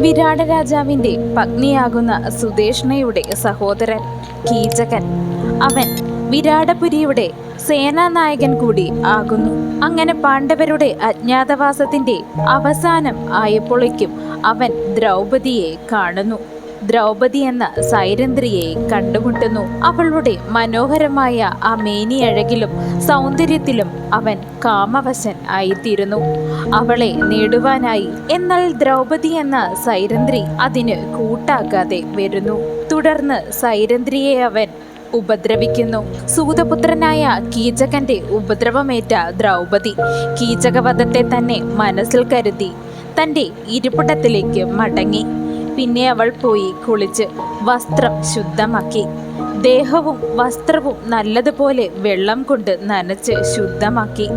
വിരാട രാജാവിന്റെ പത്നിയാകുന്ന സുദേഷ്ണയുടെ സഹോദരൻ കീചകൻ. അവൻ വിരാടപുരിയുടെ സേനാനായകൻ കൂടി ആകുന്നു. അങ്ങനെ പാണ്ഡവരുടെ അജ്ഞാതവാസത്തിന്റെ അവസാനം ആയപ്പോഴേക്കും അവൻ ദ്രൗപതിയെ കാണുന്നു. ദ്രൗപദി എന്ന സൈരന്ധ്രിയെ കണ്ടുമുട്ടുന്നു. അവളുടെ മനോഹരമായ ആ മേനിയഴകിലും സൗന്ദര്യത്തിലും അവൻ കാമവശൻ ആയിത്തീരുന്നു. അവളെ നേടുവാനായി എന്നാൽ ദ്രൗപദി എന്ന സൈരന്ധ്രി അതിന് കൂട്ടാക്കാതെ വരുന്നു. തുടർന്ന് സൈരന്ധ്രിയെ അവൻ ഉപദ്രവിക്കുന്നു. സൂതപുത്രനായ കീചകന്റെ ഉപദ്രവമേറ്റ ദ്രൗപദി കീചകവധത്തെ തന്നെ മനസ്സിൽ കരുതി തന്റെ ഇരിപ്പിടത്തിലേക്ക് മടങ്ങി. പിന്നെ അവൾ പോയി കുളിച്ച് വസ്ത്രം ശുദ്ധമാക്കി. ദേഹവും വസ്ത്രവും നല്ലതുപോലെ വെള്ളം കൊണ്ട് നനച്ച് ശുദ്ധമാക്കി.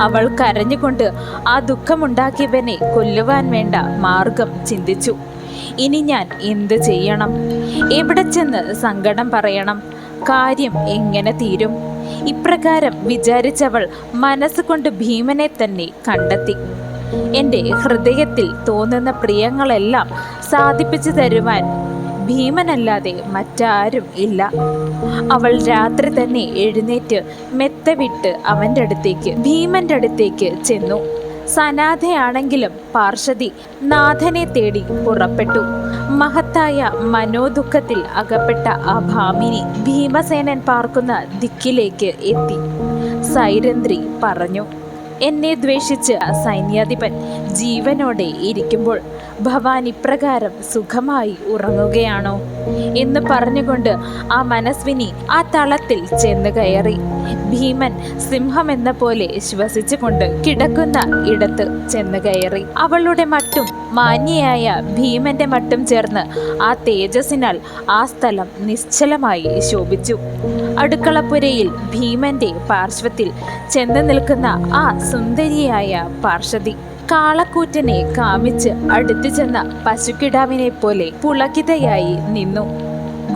അവൾ കരഞ്ഞുകൊണ്ട് ആ ദുഃഖമുണ്ടാക്കിയവനെ കൊല്ലുവാൻ വേണ്ട മാർഗം ചിന്തിച്ചു. ഇനി ഞാൻ എന്ത് ചെയ്യണം? എവിടെ ചെന്ന് സങ്കടം പറയണം? കാര്യം എങ്ങനെ തീരും? ഇപ്രകാരം വിചാരിച്ചവൾ മനസ്സുകൊണ്ട് ഭീമനെ തന്നെ കണ്ടെത്തി. എന്റെ ഹൃദയത്തിൽ തോന്നുന്ന പ്രിയങ്ങളെല്ലാം സാധിപ്പിച്ചു തരുവാൻ ഭീമനല്ലാതെ മറ്റാരും ഇല്ല. അവൾ രാത്രി തന്നെ എഴുന്നേറ്റ് മെത്ത വിട്ട് അവന്റെ അടുത്തേക്ക് ഭീമന്റെ അടുത്തേക്ക് ചെന്നു. സനാഥയാണെങ്കിലും പാർഷദി നാഥനെ തേടി പുറപ്പെട്ടു. മഹത്തായ മനോദുഃഖത്തിൽ അകപ്പെട്ട ആ ഭാമിനി ഭീമസേനൻ പാർക്കുന്ന ദിക്കിലേക്ക് എത്തി. സൈരന്ദ്രി പറഞ്ഞു എന്നെ ദ്വേഷിച്ച് സൈന്യാധിപൻ ജീവനോടെ ഇരിക്കുമ്പോൾ ഭവാൻ ഇപ്രകാരം സുഖമായി ഉറങ്ങുകയാണോ എന്ന് പറഞ്ഞുകൊണ്ട് ആ മനസ്വിനി ആ തളത്തിൽ ചെന്ന് കയറി. ഭീമൻ സിംഹം എന്ന പോലെ ശ്വസിച്ചുകൊണ്ട് കിടക്കുന്ന ഇടത്ത് ചെന്ന് കയറി. അവളുടെ മട്ടും മാന്യയായ ഭീമന്റെ മട്ടും ചേർന്ന് ആ തേജസ്സിനാൽ ആ സ്ഥലം നിശ്ചലമായി ശോഭിച്ചു. അടുക്കളപ്പുരയിൽ ഭീമന്റെ പാർശ്വത്തിൽ ചെന്ന് നിൽക്കുന്ന ആ സുന്ദരിയായ പാർഷദി കാളക്കൂറ്റനെ കാമിച്ച് അടുത്തു ചെന്ന പശുക്കിടാവിനെ പോലെ പുളകിതയായി നിന്നു.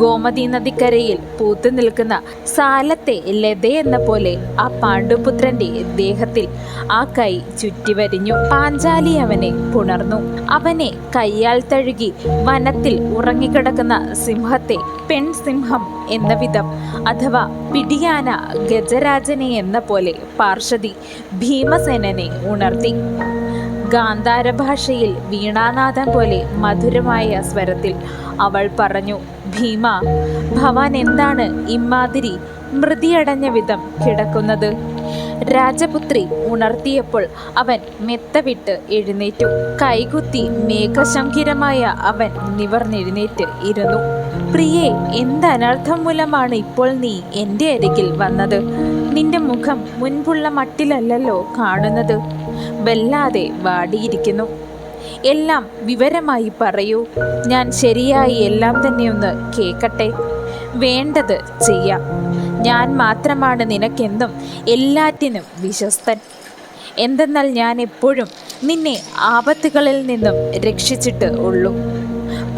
ഗോമതി നദിക്കരയിൽ പൂത്തു നിൽക്കുന്ന സാലത്തെ ലത എന്ന പോലെ ആ പാണ്ഡുപുത്രന്റെ ദേഹത്തിൽ ആ കൈ ചുറ്റിവരിഞ്ഞു. പാഞ്ചാലി അവനെ പുണർന്നു. അവനെ കയ്യാൽ തഴുകി വനത്തിൽ ഉറങ്ങിക്കിടക്കുന്ന സിംഹത്തെ പെൺസിംഹം എന്ന വിധം അഥവാ പിടിയാന ഗജരാജനെ എന്ന പോലെ പാർഷതി ഭീമസേനനെ ഉണർത്തി. ഗാന്ധാര ഭാഷയിൽ വീണാനാഥം പോലെ മധുരമായ സ്വരത്തിൽ അവൾ പറഞ്ഞു ഭീമ ഭവാൻ എന്താണ് ഇമ്മാതിരി മൃതിയടഞ്ഞ വിധം കിടക്കുന്നത് രാജപുത്രി ഉണർത്തിയപ്പോൾ അവൻ മെത്തവിട്ട് എഴുന്നേറ്റു. കൈകുത്തി മേഘശംഖിരമായ അവൻ നിവർന്നെഴുന്നേറ്റ് ഇരുന്നു. പ്രിയെ എന്ത് അനർത്ഥം മൂലമാണ് ഇപ്പോൾ നീ എന്റെ അരികിൽ വന്നത്? നിന്റെ മുഖം മുൻപുള്ള മട്ടിലല്ലല്ലോ കാണുന്നത്? വല്ലാതെ വാടിയിരിക്കുന്നു. എല്ലാം വിവരമായി പറയൂ. ഞാൻ ശരിയായി എല്ലാം തന്നെ ഒന്ന് കേൾക്കട്ടെ. വേണ്ടത് ചെയ്യാം. ഞാൻ മാത്രമാണ് നിനക്കെന്നും എല്ലാറ്റിനും വിശ്വസ്തൻ. എന്തെന്നാൽ ഞാൻ എപ്പോഴും നിന്നെ ആപത്തുകളിൽ നിന്നും രക്ഷിച്ചിട്ട് ഉള്ളൂ.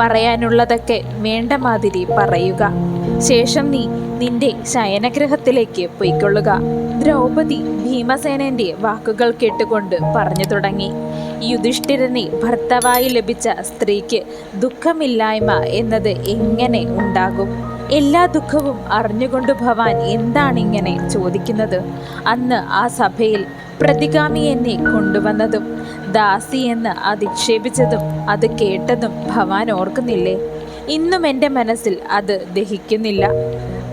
പറയാനുള്ളതൊക്കെ വേണ്ട മാതിരി പറയുക. ശേഷം നീ നിന്റെ ശയനഗ്രഹത്തിലേക്ക് പൊയ്ക്കൊള്ളുക. ദ്രൗപദി ഭീമസേനന്റെ വാക്കുകൾ കേട്ടുകൊണ്ട് പറഞ്ഞു തുടങ്ങി. യുധിഷ്ഠിരനെ ഭർത്താവായി ലഭിച്ച സ്ത്രീക്ക് ദുഃഖമില്ലായ്മ എന്നത് എങ്ങനെ ഉണ്ടാകും? എല്ലാ ദുഃഖവും അറിഞ്ഞുകൊണ്ട് ഭവാൻ എന്താണിങ്ങനെ ചോദിക്കുന്നത്? അന്ന് ആ സഭയിൽ പ്രതികാമി എന്നെ കൊണ്ടുവന്നതും ദാസി എന്ന് അധിക്ഷേപിച്ചതും അത് കേട്ടതും ഭവാൻ ഓർക്കുന്നില്ലേ? ഇന്നും എന്റെ മനസ്സിൽ അത് ദഹിക്കുന്നില്ല.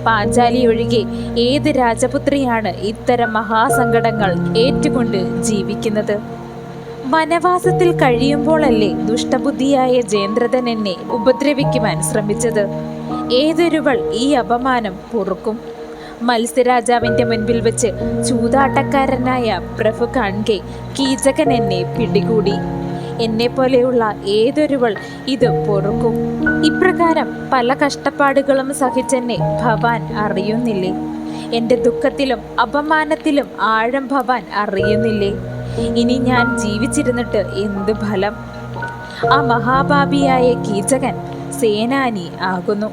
പാഞ്ചാലി ഒഴികെ ഏത് രാജപുത്രിയാണ് ഇത്തരം മഹാസങ്കടങ്ങൾ ഏറ്റുകൊണ്ട് ജീവിക്കുന്നത്? വനവാസത്തിൽ കഴിയുമ്പോഴല്ലേ ദുഷ്ടബുദ്ധിയായ ജയേന്ദ്രതൻ എന്നെ ഉപദ്രവിക്കുവാൻ ശ്രമിച്ചത്? ഏതൊരുവൾ ഈ അപമാനം പൊറുക്കും? മത്സ്യരാജാവിന്റെ മുൻപിൽ വെച്ച് ചൂതാട്ടക്കാരനായ പ്രഭു കൺകെ കീചകൻ എന്നെ പിടികൂടി. എന്നെ പോലെയുള്ള ഏതൊരുവൾ ഇത് പൊറുക്കും. ഇപ്രകാരം പല കഷ്ടപ്പാടുകളും സഹിച്ചെന്നെ ഭവാൻ അറിയുന്നില്ലേ? എന്റെ ദുഃഖത്തിലും അപമാനത്തിലും ആഴം ഭവാൻ അറിയുന്നില്ലേ? ഇനി ഞാൻ ജീവിച്ചിരുന്നിട്ട് എന്ത് ഫലം? ആ മഹാഭാപിയായ കീചകൻ സേനാനി ആകുന്നു.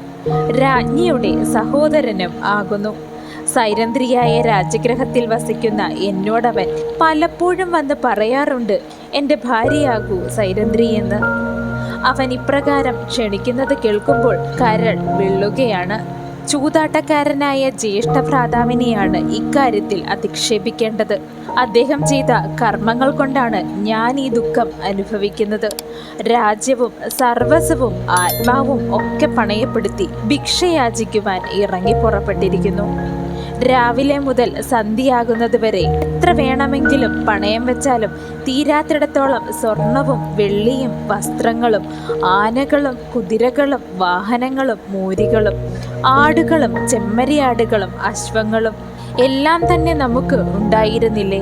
രാജ്ഞിയുടെ സഹോദരനും ആകുന്നു. സൈരന്ധ്രിയായ രാജഗ്രഹത്തിൽ വസിക്കുന്ന എന്നോടവൻ പലപ്പോഴും വന്ന് പറയാറുണ്ട് എന്റെ ഭാര്യയാകൂ സൈരന്ധ്രി എന്ന് അവൻ ഇപ്രകാരം ക്ഷണിക്കുന്നത് കേൾക്കുമ്പോൾ കരൾ വെള്ളുകയാണ്. ചൂതാട്ടക്കാരനായ ജ്യേഷ്ഠ ഭ്രാതാവിനെയാണ് ഇക്കാര്യത്തിൽ അധിക്ഷേപിക്കേണ്ടത്. അദ്ദേഹം ചെയ്ത കർമ്മങ്ങൾ കൊണ്ടാണ് ഞാൻ ഈ ദുഃഖം അനുഭവിക്കുന്നത്. രാജ്യവും സർവസ്വവും ആത്മാവും ഒക്കെ പണയപ്പെടുത്തി ഭിക്ഷയാചിക്കുവാൻ ഇറങ്ങി പുറപ്പെട്ടിരിക്കുന്നു. രാവിലെ മുതൽ സന്ധ്യയാകുന്നത് വരെ. എത്ര വേണമെങ്കിലും പണയം വെച്ചാലും തീരാത്തിടത്തോളം സ്വർണവും വെള്ളിയും വസ്ത്രങ്ങളും ആനകളും കുതിരകളും വാഹനങ്ങളും മൂരികളും ആടുകളും ചെമ്മരിയാടുകളും അശ്വങ്ങളും എല്ലാം തന്നെ നമുക്ക് ഉണ്ടായിരുന്നില്ലേ?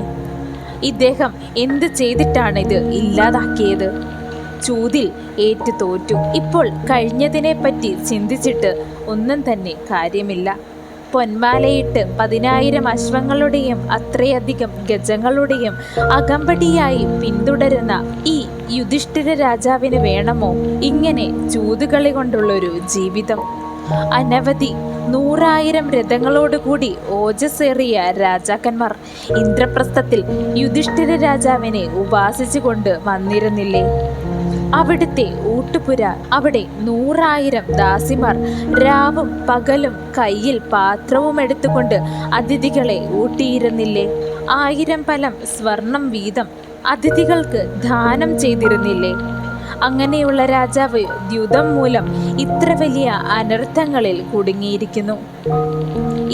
ഇദ്ദേഹം എന്ത് ചെയ്തിട്ടാണ് ഇത് ഇല്ലാതാക്കിയത്? ചൂതിൽ ഏറ്റു തോറ്റു ഇപ്പോൾ കഴിഞ്ഞതിനെ പറ്റി ചിന്തിച്ചിട്ട് ഒന്നും തന്നെ കാര്യമില്ല. പൊന്മാലയിട്ട് പതിനായിരം അശ്വങ്ങളുടെയും അത്രയധികം ഗജങ്ങളുടെയും അകമ്പടിയായി പിന്തുടരുന്ന ഈ യുധിഷ്ഠിര രാജാവിന് വേണമോ? ഇങ്ങനെ ചൂതുകളി കൊണ്ടുള്ളൊരു ജീവിതം. അനവധി നൂറായിരം രഥങ്ങളോടുകൂടി ഓജസ്സേറിയ രാജാക്കന്മാർ ഇന്ദ്രപ്രസ്ഥത്തിൽ യുധിഷ്ഠിര രാജാവിനെ ഉപാസിച്ചുകൊണ്ട് വന്നിരുന്നില്ലേ? അവിടുത്തെ ഊട്ടുപുര അവിടെ നൂറായിരം ദാസിമാർ രാവും പകലും കയ്യിൽ പാത്രവും എടുത്തുകൊണ്ട് അതിഥികളെ ഊട്ടിയിരുന്നില്ലേ? ആയിരം പലം സ്വർണം വീതം അതിഥികൾക്ക് ദാനം ചെയ്തിരുന്നില്ലേ? അങ്ങനെയുള്ള രാജാവ് ദ്യുതം മൂലം ഇത്ര വലിയ അനർത്ഥങ്ങളിൽ കുടുങ്ങിയിരിക്കുന്നു.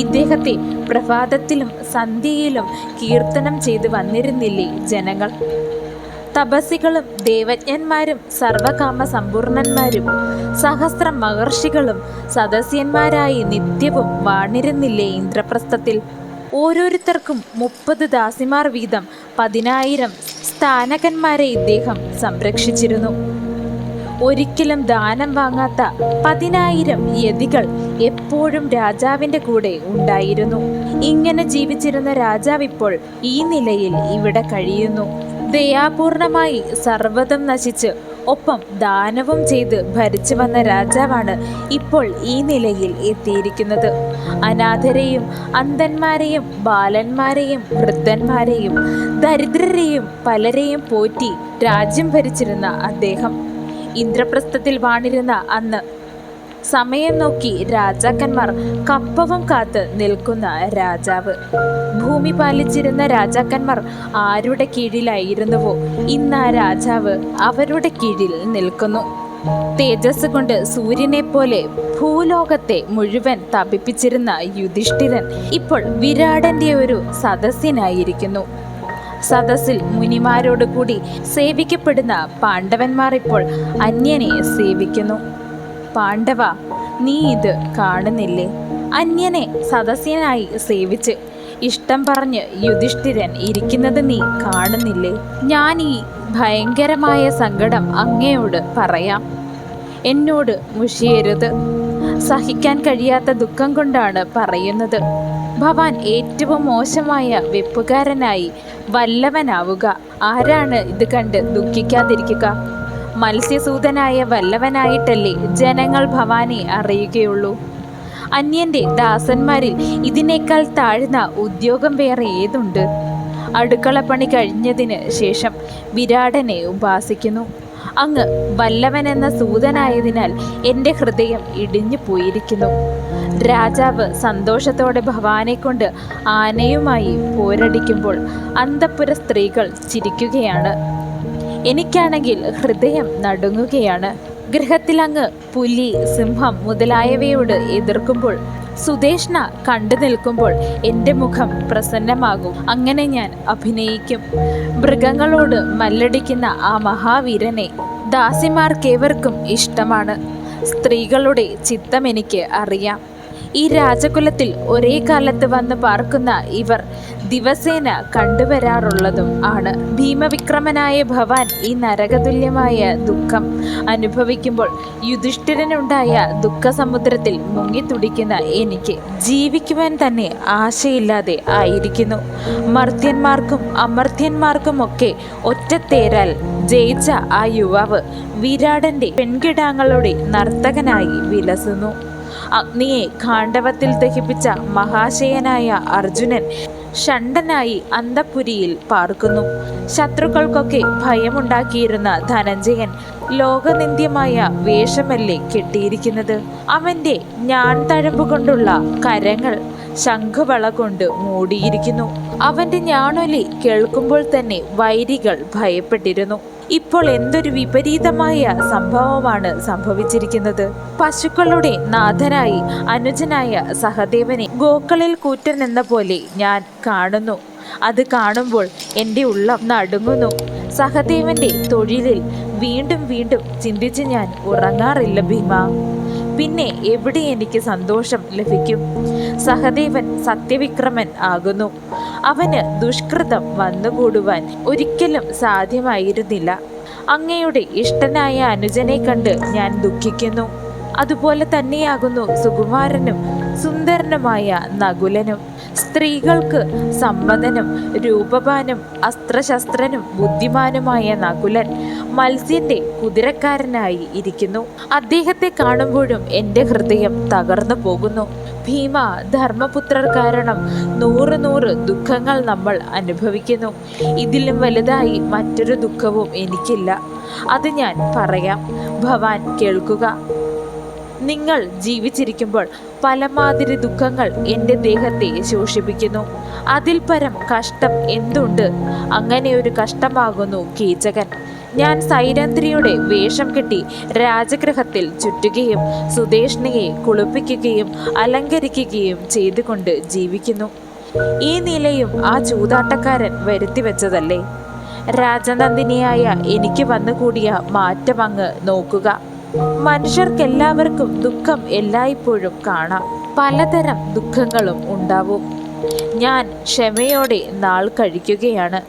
ഇദ്ദേഹത്തെ പ്രഭാതത്തിലും സന്ധ്യയിലും കീർത്തനം ചെയ്തു വന്നിരുന്നില്ലേ ജനങ്ങൾ? തപസ്സികളും ദേവജ്ഞന്മാരും സർവകാമ സമ്പൂർണന്മാരും സഹസ്ര മഹർഷികളും സദസ്യന്മാരായി നിത്യവും വാണിരുന്നില്ലേ ഇന്ദ്രപ്രസ്ഥത്തിൽ? ഓരോരുത്തർക്കും മുപ്പത് ദാസിമാർ വീതം പതിനായിരം സ്ഥാനകന്മാരെ ഇദ്ദേഹം സംരക്ഷിച്ചിരുന്നു. ഒരിക്കലും ദാനം വാങ്ങാത്ത പതിനായിരം യതികൾ എപ്പോഴും രാജാവിന്റെ കൂടെ ഉണ്ടായിരുന്നു. ഇങ്ങനെ ജീവിച്ചിരുന്ന രാജാവ് ഇപ്പോൾ ഈ നിലയിൽ ഇവിടെ കഴിയുന്നു. ദയാപൂർണമായി സർവതം നശിച്ച് ഒപ്പം ദാനവും ചെയ്ത് ഭരിച്ചു വന്ന രാജാവാണ് ഇപ്പോൾ ഈ നിലയിൽ എത്തിയിരിക്കുന്നത്. അനാഥരെയും അന്ധന്മാരെയും ബാലന്മാരെയും വൃദ്ധന്മാരെയും ദരിദ്രരെയും പലരെയും പോറ്റി രാജ്യം ഭരിച്ചിരുന്ന അദ്ദേഹം. ഇന്ദ്രപ്രസ്ഥത്തിൽ വാണിരുന്ന അന്ന് സമയം നോക്കി രാജാക്കന്മാർ കപ്പവും കാത്ത് നിൽക്കുന്ന രാജാവ്. ഭൂമി പാലിച്ചിരുന്ന രാജാക്കന്മാർ ആരുടെ കീഴിലായിരുന്നുവോ? ഇന്ന് ആ രാജാവ് അവരുടെ കീഴിൽ നിൽക്കുന്നു. തേജസ് കൊണ്ട് സൂര്യനെ പോലെ ഭൂലോകത്തെ മുഴുവൻ തപിപ്പിച്ചിരുന്ന യുധിഷ്ഠിരൻ ഇപ്പോൾ വിരാടന്റെ ഒരു സദസ്സിനായിരിക്കുന്നു. സദസ്സിൽ മുനിമാരോടുകൂടി സേവിക്കപ്പെടുന്ന പാണ്ഡവന്മാർ ഇപ്പോൾ അന്യനെ സേവിക്കുന്നു. പാണ്ഡവ നീ ഇത് കാണുന്നില്ലേ? അന്യനെ സദസ്യനായി സേവിച്ച്. ഇഷ്ടം പറഞ്ഞ് യുധിഷ്ഠിരൻ ഇരിക്കുന്നത് നീ കാണുന്നില്ലേ? ഞാൻ ഈ ഭയങ്കരമായ സങ്കടം അങ്ങയോട് പറയാം. എന്നോട് മുഷിയരുത്. സഹിക്കാൻ കഴിയാത്ത ദുഃഖം കൊണ്ടാണ് പറയുന്നത്. ഭവാൻ ഏറ്റവും മോശമായ വെപ്പുകാരനായി വല്ലവനാവുക. ആരാണ് ഇത് കണ്ട് ദുഃഖിക്കാതിരിക്കുക? മത്സ്യസൂതനായ വല്ലവനായിട്ടല്ലേ ജനങ്ങൾ ഭവാനെ അറിയുകയുള്ളൂ. അന്യന്റെ ദാസന്മാരിൽ ഇതിനേക്കാൾ താഴ്ന്ന ഉദ്യോഗം വേറെ ഏതുണ്ട്? അടുക്കളപ്പണി കഴിഞ്ഞതിന് ശേഷം വിരാടനെ ഉപാസിക്കുന്നു. അങ്ങ് വല്ലവൻ എന്ന സൂതനായതിനാൽ എന്റെ ഹൃദയം ഇടിഞ്ഞു പോയിരിക്കുന്നു. രാജാവ് സന്തോഷത്തോടെ ഭവാനെ കൊണ്ട് ആനയുമായി പോരടിക്കുമ്പോൾ അന്തപ്പുര സ്ത്രീകൾ ചിരിക്കുകയാണ്. എനിക്കാണെങ്കിൽ ഹൃദയം നടുങ്ങുകയാണ്. ഗൃഹത്തിലങ്ങ് പുലി സിംഹം മുതലായവയോട് എതിർക്കുമ്പോൾ സുദേഷ്ണ കണ്ടു നിൽക്കുമ്പോൾ എന്റെ മുഖം പ്രസന്നമാകും. അങ്ങനെ ഞാൻ അഭിനയിക്കും. മൃഗങ്ങളോട് മല്ലടിക്കുന്ന ആ മഹാവീരനെ ദാസിമാർക്കേവർക്കും ഇഷ്ടമാണ്. സ്ത്രീകളുടെ ചിത്തം എനിക്ക് അറിയാം. ഈ രാജകുലത്തിൽ ഒരേ കാലത്ത് വന്ന് പാർക്കുന്ന ഇവർ ദിവസേന കണ്ടുവരാറുള്ളതും ആണ്. ഭീമവിക്രമനായ ഭവാൻ ഈ നരകതുല്യമായ ദുഃഖം അനുഭവിക്കുമ്പോൾ യുധിഷ്ഠിരനുണ്ടായ ദുഃഖസമുദ്രത്തിൽ മുങ്ങിത്തുടിക്കുന്ന എനിക്ക് ജീവിക്കുവാൻ തന്നെ ആശയില്ലാതെ ആയിരിക്കുന്നു. മർത്യന്മാർക്കും അമർത്യന്മാർക്കുമൊക്കെ ഒറ്റത്തേരാൽ ജയിച്ച ആ യുവാവ് വിരാടന്റെ പെൺകിടാങ്ങളുടെ നർത്തകനായി വിലസുന്നു. അഗ്നിയെ കാണ്ഡവത്തിൽ ദഹിപ്പിച്ച മഹാശയനായ അർജുനൻ ഷണ്ടനായി അന്തപുരിയിൽ പാർക്കുന്നു. ശത്രുക്കൾക്കൊക്കെ ഭയമുണ്ടാക്കിയിരുന്ന ധനഞ്ജയൻ ലോകനിന്ദ്യമായ വേഷമല്ലേ കെട്ടിയിരിക്കുന്നത്? അവന്റെ ഞാൻ തഴമ്പ് കൊണ്ടുള്ള കരങ്ങൾ ശംഖുവള കൊണ്ട് മൂടിയിരിക്കുന്നു. അവന്റെ ഞാണൊലി കേൾക്കുമ്പോൾ തന്നെ വൈരികൾ ഭയപ്പെട്ടിരുന്നു. ഇപ്പോൾ എന്തൊരു വിപരീതമായ സംഭവമാണ് സംഭവിച്ചിരിക്കുന്നത്. പശുക്കളുടെ നാഥനായി അനുജനായ സഹദേവനെ ഗോക്കളിൽ കൂറ്റൻ എന്ന പോലെ ഞാൻ കാണുന്നു. അത് കാണുമ്പോൾ എന്റെ ഉള്ളം നടുങ്ങുന്നു. സഹദേവന്റെ തൊഴിലിൽ വീണ്ടും വീണ്ടും ചിന്തിച്ച് ഞാൻ ഉറങ്ങാറില്ല ഭീമ. പിന്നെ എവിടെ എനിക്ക് സന്തോഷം ലഭിക്കും? സഹദേവൻ സത്യവിക്രമൻ ആകുന്നു. അവന് ദുഷ്കൃതം വന്നുകൂടുവാൻ ഒരിക്കലും സാധ്യമായിരുന്നില്ല. അങ്ങയുടെ ഇഷ്ടനായ അനുജനെ കണ്ട് ഞാൻ ദുഃഖിക്കുന്നു. അതുപോലെ തന്നെയാകുന്നു സുകുമാരനും സുന്ദരനുമായ നകുലനും. സ്ത്രീകൾക്ക് സമ്പന്നനും രൂപവാനും അസ്ത്രശസ്ത്രനും ബുദ്ധിമാനുമായ നകുലൻ മത്സ്യന്റെ കുതിരക്കാരനായി ഇരിക്കുന്നു. അദ്ദേഹത്തെ കാണുമ്പോഴും എന്റെ ഹൃദയം തകർന്നു പോകുന്നു. ഭീമ ധർമ്മപുത്രർ കാരണം നൂറ് നൂറ് ദുഃഖങ്ങൾ നമ്മൾ അനുഭവിക്കുന്നു. ഇതിലും വലുതായി മറ്റൊരു ദുഃഖവും എനിക്കില്ല. അത് ഞാൻ പറയാം. ഭവാൻ കേൾക്കുക. നിങ്ങൾ ജീവിച്ചിരിക്കുമ്പോൾ പലമാതിരി ദുഃഖങ്ങൾ എന്റെ ദേഹത്തെ ശോഷിപ്പിക്കുന്നു. അതിൽ പരം കഷ്ടം എന്തുണ്ട്? അങ്ങനെ ഒരു കഷ്ടമാകുന്നു കീചകൻ. ഞാൻ സൈരന്ധ്രിയുടെ വേഷം കെട്ടി രാജഗ്രഹത്തിൽ ചുറ്റുകയും സുദേഷ്ണിയെ കുളിപ്പിക്കുകയും അലങ്കരിക്കുകയും ചെയ്തുകൊണ്ട് ജീവിക്കുന്നു. ഈ നിലയും ആ ചൂതാട്ടക്കാരൻ വരുത്തി വെച്ചതല്ലേ? രാജനന്ദിനിയായ എനിക്ക് വന്നുകൂടിയ മാറ്റമങ്ങ് നോക്കുക. മനുഷ്യർക്കെല്ലാവർക്കും ദുഃഖം എല്ലായ്പ്പോഴും കാണാം. പലതരം ദുഃഖങ്ങളും ഉണ്ടാവും. ഞാൻ ക്ഷമയോടെ നാൾ കഴിക്കുകയാണ്.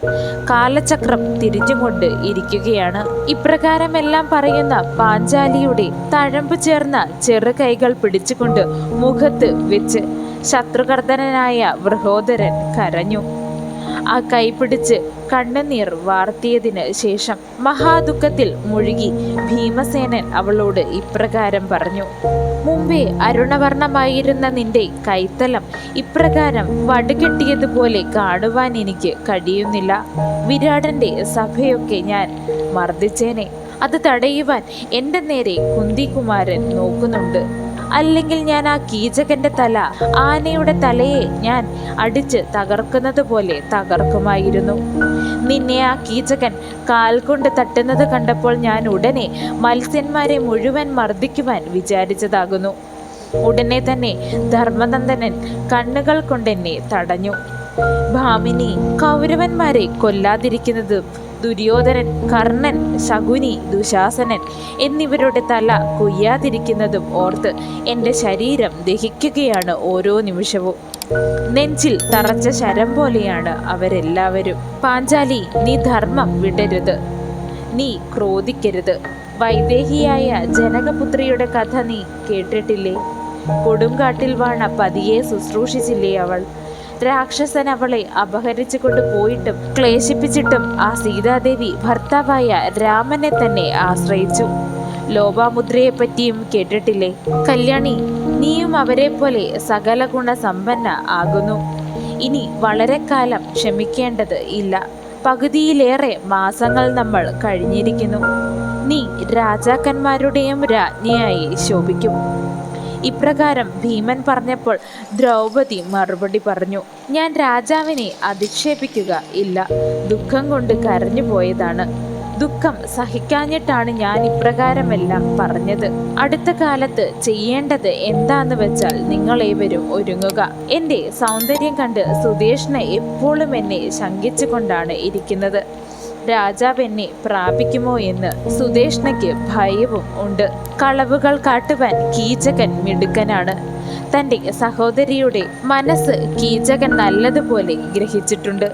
കാലചക്രം തിരിഞ്ഞുകൊണ്ട് ഇരിക്കുകയാണ്. ഇപ്രകാരമെല്ലാം പറയുന്ന പാഞ്ചാലിയുടെ തഴമ്പ് ചേർന്ന ചെറുകൈകൾ പിടിച്ചുകൊണ്ട് മുഖത്ത് വെച്ച് ശത്രുകർദ്ദനായ വൃഹോദരൻ കരഞ്ഞു. ആ കൈപിടിച്ച് കണ്ണുനീർ വാർത്തിയതിന് ശേഷം മഹാദുഃഖത്തിൽ മുഴുകി ഭീമസേനൻ അവളോട് ഇപ്രകാരം പറഞ്ഞു മുമ്പേ അരുണവർണമായിരുന്ന നിന്റെ കൈത്തലം ഇപ്രകാരം വടുകെട്ടിയതുപോലെ കാണുവാൻ എനിക്ക് കഴിയുന്നില്ല. വിരാടന്റെ സഭയൊക്കെ ഞാൻ മർദ്ദിച്ചേനെ. അത് തടയുവാൻ എന്റെ നേരെ കുന്തികുമാരൻ നോക്കുന്നുണ്ട്. അല്ലെങ്കിൽ ഞാൻ ആ കീചകന്റെ തല ആനയുടെ തലയെ ഞാൻ അടിച്ച് തകർക്കുന്നത് പോലെ തകർക്കുമായിരുന്നു. നിന്നെ ആ കീചകൻ കാൽ കൊണ്ട് തട്ടുന്നത് കണ്ടപ്പോൾ ഞാൻ ഉടനെ മത്സ്യന്മാരെ മുഴുവൻ മർദ്ദിക്കുവാൻ വിചാരിച്ചതാകുന്നു. ഉടനെ തന്നെ ധർമ്മനന്ദനൻ കണ്ണുകൾ കൊണ്ടെന്നെ തടഞ്ഞു. ഭാമിനി കൗരവന്മാരെ കൊല്ലാതിരിക്കുന്നതും ദുര്യോധനൻ കർണൻ ശകുനി ദുശാസനൻ എന്നിവരുടെ തല കൊയ്യാതിരിക്കുന്നതും ഓർത്ത് എന്റെ ശരീരം ദഹിക്കുകയാണ് ഓരോ നിമിഷവും. നെഞ്ചിൽ തറച്ച ശരം പോലെയാണ് അവരെല്ലാവരും. പാഞ്ചാലി നീ ധർമ്മം വിടരുത്. നീ ക്രോധിക്കരുത്. വൈദേഹിയായ ജനകപുത്രിയുടെ കഥ നീ കേട്ടിട്ടില്ലേ? കൊടുങ്കാട്ടിൽ വാണ പതിയെ ശുശ്രൂഷിച്ചില്ലേ അവൾ? രാക്ഷസൻ അവളെ അപഹരിച്ചു കൊണ്ടുപോയിട്ടും ക്ലേശിപ്പിച്ചിട്ടും ആ സീതാദേവി ഭർത്താവായ രാമനെ തന്നെ ആശ്രയിച്ചു. ലോപാമുദ്രയെ പറ്റിയും കേട്ടിട്ടില്ലേ? കല്യാണി നീയും അവരെ പോലെ സകല ഗുണസമ്പന്ന ആകുന്നു. ഇനി വളരെ കാലം ക്ഷമിക്കേണ്ടത് ഇല്ല. പകുതിയിലേറെ മാസങ്ങൾ നമ്മൾ കഴിഞ്ഞിരിക്കുന്നു. നീ രാജാക്കന്മാരുടെയും രാജ്ഞിയായി ശോഭിക്കും. ഇപ്രകാരം ഭീമൻ പറഞ്ഞപ്പോൾ ദ്രൗപദി മറുപടി പറഞ്ഞു ഞാൻ രാജാവിനെ അധിക്ഷേപിക്കുക ഇല്ല. ദുഃഖം കൊണ്ട് കരഞ്ഞു പോയതാണ്. ദുഃഖം സഹിക്കാഞ്ഞിട്ടാണ് ഞാൻ ഇപ്രകാരമെല്ലാം പറഞ്ഞത്. അടുത്ത കാലത്ത് ചെയ്യേണ്ടത് എന്താന്ന് വെച്ചാൽ നിങ്ങളേവരും ഒരുങ്ങുക. എന്റെ സൗന്ദര്യം കണ്ട് സുദേഷ്ണ എപ്പോഴും എന്നെ ശങ്കിച്ചുകൊണ്ടാണ് ഇരിക്കുന്നത്. രാജാവ് എന്നെ പ്രാപിക്കുമോ എന്ന് സുദേഷ്ണയ്ക്ക് ഭയവും ഉണ്ട്. കളവുകൾ കാട്ടുവാൻ കീചകൻ മിടുക്കനാണ്. തന്റെ സഹോദരിയുടെ മനസ്സ് കീചകൻ നല്ലതുപോലെ ഗ്രഹിച്ചിട്ടുണ്ട്.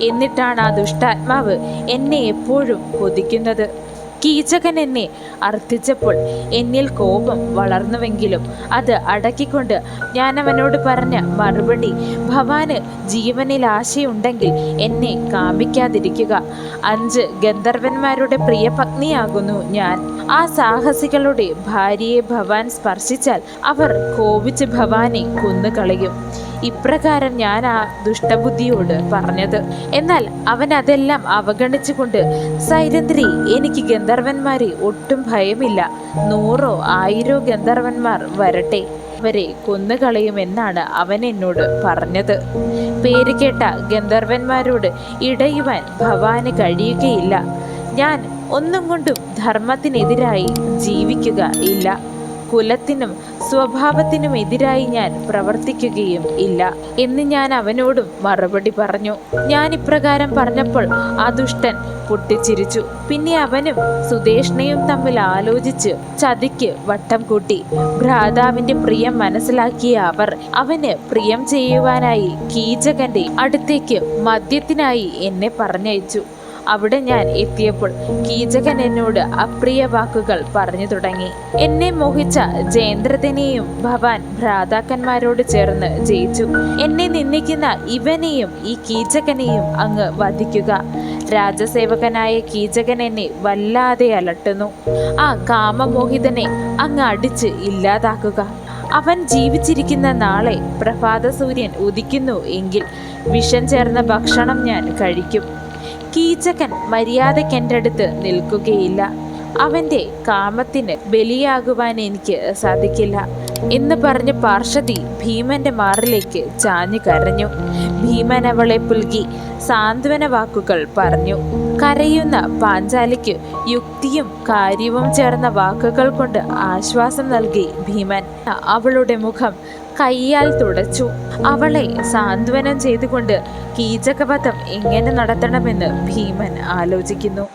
എന്നിട്ടാണ് ആ ദുഷ്ടാത്മാവ് എന്നെ എപ്പോഴും കൊതിക്കുന്നത്. കീചകൻ എന്നെ അർത്ഥിച്ചപ്പോൾ എന്നിൽ കോപം വളർന്നുവെങ്കിലും അത് അടക്കിക്കൊണ്ട് ഞാൻ അവനോട് പറഞ്ഞ മറുപടി ഭവാന് ജീവനിൽ ആശയുണ്ടെങ്കിൽ എന്നെ കാമിക്കാതിരിക്കുക. അഞ്ച് ഗന്ധർവന്മാരുടെ പ്രിയ പത്നിയാകുന്നു ഞാൻ. ആ സാഹസികളുടെ ഭാര്യയെ ഭവാൻ സ്പർശിച്ചാൽ അവർ കോപിച്ച് ഭവാനെ കൊന്നുകളയും. ഇപ്രകാരം ഞാൻ ആ ദുഷ്ടബുദ്ധിയോട് പറഞ്ഞത്. എന്നാൽ അവൻ അതെല്ലാം അവഗണിച്ചുകൊണ്ട് സൈരന്ദ്രി എനിക്ക് ഗന്ധർവന്മാരെ ഒട്ടും ഭയമില്ല. നൂറോ ആയിരോ ഗന്ധർവന്മാർ വരട്ടെ. അവരെ കൊന്നുകളയുമെന്നാണ് അവൻ എന്നോട് പറഞ്ഞത്. പേര് കേട്ട ഗന്ധർവന്മാരോട് ഇടയുവാൻ ഭവാന് കഴിയുകയില്ല. ഞാൻ ഒന്നും കൊണ്ടും ധർമ്മത്തിനെതിരായി ജീവിക്കുക ഇല്ല. കുലത്തിനും സ്വഭാവത്തിനും എതിരായി ഞാൻ പ്രവർത്തിക്കുകയും ഇല്ല എന്ന് ഞാൻ അവനോടും മറുപടി പറഞ്ഞു. ഞാൻ ഇപ്രകാരം പറഞ്ഞപ്പോൾ ആ ദുഷ്ടൻ പൊട്ടിച്ചിരിച്ചു. പിന്നെ അവനും സുദേഷ്ണയും തമ്മിൽ ആലോചിച്ച് ചതിക്ക് വട്ടം കൂട്ടി. ഭ്രാതാവിന്റെ പ്രിയം മനസ്സിലാക്കിയ അവർ അവന് പ്രിയം ചെയ്യുവാനായി കീചകന്റെ അടുത്തേക്ക് മദ്യത്തിനായി എന്നെ പറഞ്ഞയച്ചു. അവിടെ ഞാൻ എത്തിയപ്പോൾ കീചകൻ എന്നോട് അപ്രിയ വാക്കുകൾ പറഞ്ഞു തുടങ്ങി. എന്നെ മോഹിച്ച ജയേന്ദ്രതനെയും ഭവാൻ ഭ്രാതാക്കന്മാരോട് ചേർന്ന് ജയിച്ചു. എന്നെ നിന്ദിക്കുന്ന ഇവനെയും ഈ കീചകനെയും അങ്ങ് വധിക്കുക. രാജസേവകനായ കീചകൻ എന്നെ വല്ലാതെ അലട്ടുന്നു. ആ കാമമോഹിതനെ അങ്ങ് അടിച്ച് ഇല്ലാതാക്കുക. അവൻ ജീവിച്ചിരിക്കുന്ന നാളെ പ്രഭാത സൂര്യൻ ഉദിക്കുന്നു എങ്കിൽ വിഷം ചേർന്ന ഭക്ഷണം ഞാൻ കഴിക്കും. കീചകൻ മര്യാദയ്ക്ക് എന്റെ അടുത്ത് നിൽക്കുകയില്ല. അവന്റെ കാമത്തിന് ബലിയാകുവാൻ എനിക്ക് സാധിക്കില്ല എന്ന് പറഞ്ഞ് പാർഷതി ഭീമന്റെ മാറിലേക്ക് ചാഞ്ഞു കരഞ്ഞു. ഭീമൻ അവളെ പുൽകി സാന്ത്വന വാക്കുകൾ പറഞ്ഞു. കരയുന്ന പാഞ്ചാലിക്ക് യുക്തിയും കാര്യവും ചേർന്ന വാക്കുകൾ കൊണ്ട് ആശ്വാസം നൽകി ഭീമൻ. അവളുടെ മുഖം കൈയാൽ തുടച്ചു. അവളെ സാന്ത്വനം ചെയ്തുകൊണ്ട് കീചകപഥം എങ്ങനെ നടത്തണമെന്ന് ഭീമൻ ആലോചിക്കുന്നു.